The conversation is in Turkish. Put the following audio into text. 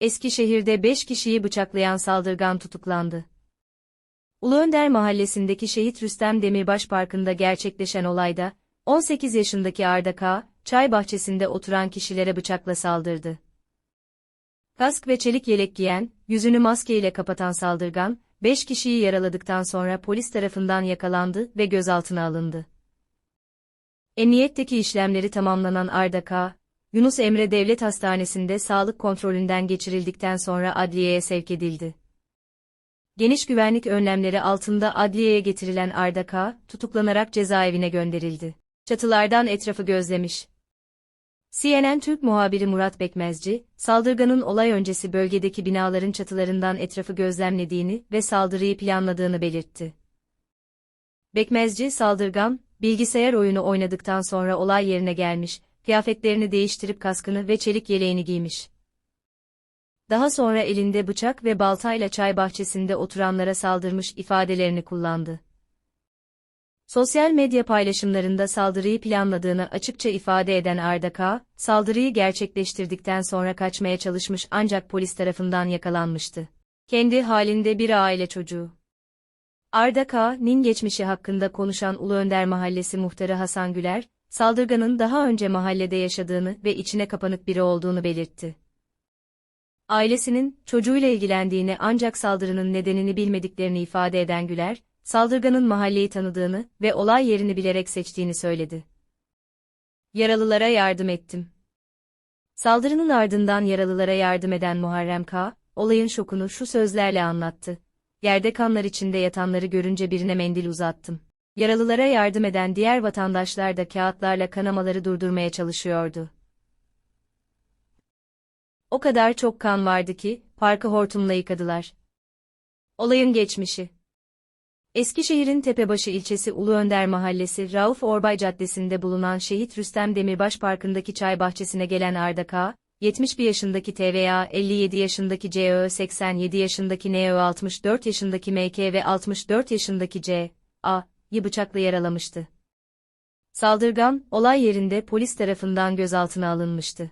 Eskişehir'de 5 kişiyi bıçaklayan saldırgan tutuklandı. Ulu Önder mahallesindeki Şehit Rüstem Demirbaş Parkı'nda gerçekleşen olayda, 18 yaşındaki Arda K., çay bahçesinde oturan kişilere bıçakla saldırdı. Kask ve çelik yelek giyen, yüzünü maske ile kapatan saldırgan, 5 kişiyi yaraladıktan sonra polis tarafından yakalandı ve gözaltına alındı. Emniyetteki işlemleri tamamlanan Arda K., Yunus Emre Devlet Hastanesi'nde sağlık kontrolünden geçirildikten sonra adliyeye sevk edildi. Geniş güvenlik önlemleri altında adliyeye getirilen Arda K., tutuklanarak cezaevine gönderildi. Çatılardan etrafı gözlemiş. CNN Türk muhabiri Murat Bekmezci, saldırganın olay öncesi bölgedeki binaların çatılarından etrafı gözlemlediğini ve saldırıyı planladığını belirtti. Bekmezci, saldırgan, bilgisayar oyunu oynadıktan sonra olay yerine gelmiş, kıyafetlerini değiştirip kaskını ve çelik yeleğini giymiş. Daha sonra elinde bıçak ve baltayla çay bahçesinde oturanlara saldırmış ifadelerini kullandı. Sosyal medya paylaşımlarında saldırıyı planladığını açıkça ifade eden Arda K., saldırıyı gerçekleştirdikten sonra kaçmaya çalışmış ancak polis tarafından yakalanmıştı. Kendi halinde bir aile çocuğu. Arda K.'nin geçmişi hakkında konuşan Ulu Önder Mahallesi muhtarı Hasan Güler, saldırganın daha önce mahallede yaşadığını ve içine kapanık biri olduğunu belirtti. Ailesinin, çocuğuyla ilgilendiğini ancak saldırının nedenini bilmediklerini ifade eden Güler, saldırganın mahalleyi tanıdığını ve olay yerini bilerek seçtiğini söyledi. Yaralılara yardım ettim. Saldırının ardından yaralılara yardım eden Muharrem K., olayın şokunu şu sözlerle anlattı. Yerde kanlar içinde yatanları görünce birine mendil uzattım. Yaralılara yardım eden diğer vatandaşlar da kağıtlarla kanamaları durdurmaya çalışıyordu. O kadar çok kan vardı ki, parkı hortumla yıkadılar. Olayın geçmişi Eskişehir'in Tepebaşı ilçesi Ulu Önder Mahallesi Rauf Orbay Caddesi'nde bulunan Şehit Rüstem Demirbaş Parkı'ndaki çay bahçesine gelen Arda K., 71 yaşındaki TVA, 57 yaşındaki CÖ, 87 yaşındaki NÖ, 64 yaşındaki MK ve 64 yaşındaki C, A.'yı bıçakla yaralamıştı. Saldırgan, olay yerinde polis tarafından gözaltına alınmıştı.